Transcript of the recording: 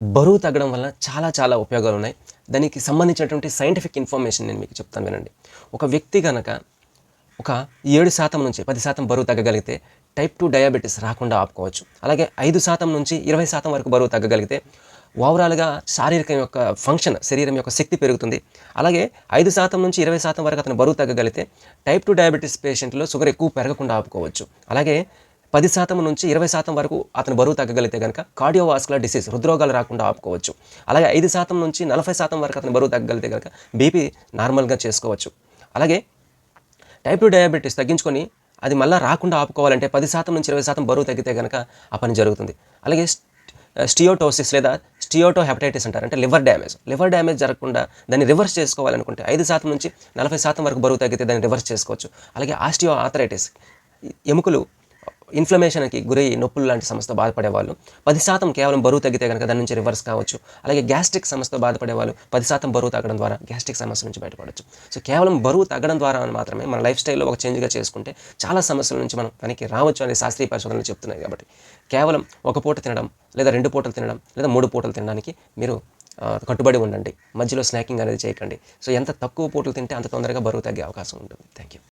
బరువు తగ్గడం వల్ల చాలా చాలా ఉపయోగాలు ఉన్నాయి దానికి సంబంధించినటువంటి సైంటిఫిక్ ఇన్ఫర్మేషన్ నేను మీకు చెప్తాను వినండి. ఒక వ్యక్తి కనుక ఒక ఏడు శాతం నుంచి పది శాతం బరువు తగ్గగలిగితే టైప్ టూ డయాబెటీస్ రాకుండా ఆపుకోవచ్చు. అలాగే ఐదు శాతం నుంచి ఇరవై శాతం వరకు బరువు తగ్గగలిగితే ఓవరాల్గా శారీరకం యొక్క ఫంక్షన్ శరీరం యొక్క శక్తి పెరుగుతుంది. అలాగే ఐదు శాతం నుంచి ఇరవై శాతం వరకు అతను బరువు తగ్గగలిగితే టైప్ టూ డయాబెటీస్ పేషెంట్లో షుగర్ ఎక్కువ పెరగకుండా ఆపుకోవచ్చు. అలాగే పది శాతం నుంచి ఇరవై శాతం వరకు అతను బరువు తగ్గగలిగితే కనుక కార్డియోవాస్కులర్ డిసీజ్ హృద్రోగాలు రాకుండా ఆపుకోవచ్చు. అలాగే ఐదు శాతం నుంచి నలభై శాతం వరకు అతను బరువు తగ్గగలిగితే కనుక బీపీ నార్మల్గా చేసుకోవచ్చు. అలాగే టైప్ టూ డయాబెటీస్ తగ్గించుకొని అది మళ్ళీ రాకుండా ఆపుకోవాలంటే పది శాతం నుంచి ఇరవై శాతం బరువు తగ్గితే కనుక ఆ పని జరుగుతుంది. అలాగే స్టియోటోసిస్ లేదా స్టియోటో హెపటైటిస్ అంటారు. అంటే లివర్ డ్యామేజ్. లివర్ డ్యామేజ్ జరగకుండా దాన్ని రివర్స్ చేసుకోవాలనుకుంటే ఐదు శాతం నుంచి నలభై శాతం వరకు బరువు తగ్గితే దాన్ని రివర్స్ చేసుకోవచ్చు. అలాగే ఆస్టియో ఆథరైటిస్ ఎముకలు ఇన్ఫ్లమేషన్కి గురయ్యి నొప్పులు లాంటి సమస్యతో బాధపడేవాళ్ళు పది శాతం కేవలం బరువు తగ్గితే కనుక దాని నుంచి రివర్స్ కావచ్చు. అలాగే గ్యాస్ట్రిక్ సమస్యతో బాధపడేవాళ్ళు పది శాతం బరువు తగ్గడం ద్వారా గ్యాస్ట్రిక్ సమస్య నుంచి బయటపడవచ్చు సో కేవలం బరువు తగ్గడం ద్వారా మాత్రమే మన లైఫ్ స్టైల్లో ఒక చేంజ్గా చేసుకుంటే చాలా సమస్యల నుంచి మనం వెనక్కి రావచ్చు అనే శాస్త్రీయ పరిశోధనలు చెప్తున్నాయి కాబట్టి. కేవలం ఒక పూట తినడం లేదా రెండు పూటలు తినడం లేదా మూడు పూటలు తినడానికి మీరు కట్టుబడి ఉండండి. మధ్యలో స్నాకింగ్ అనేది చేయకండి. సో ఎంత తక్కువ పూటలు తింటే అంత తొందరగా బరువు తగ్గే అవకాశం ఉంటుంది. Thank you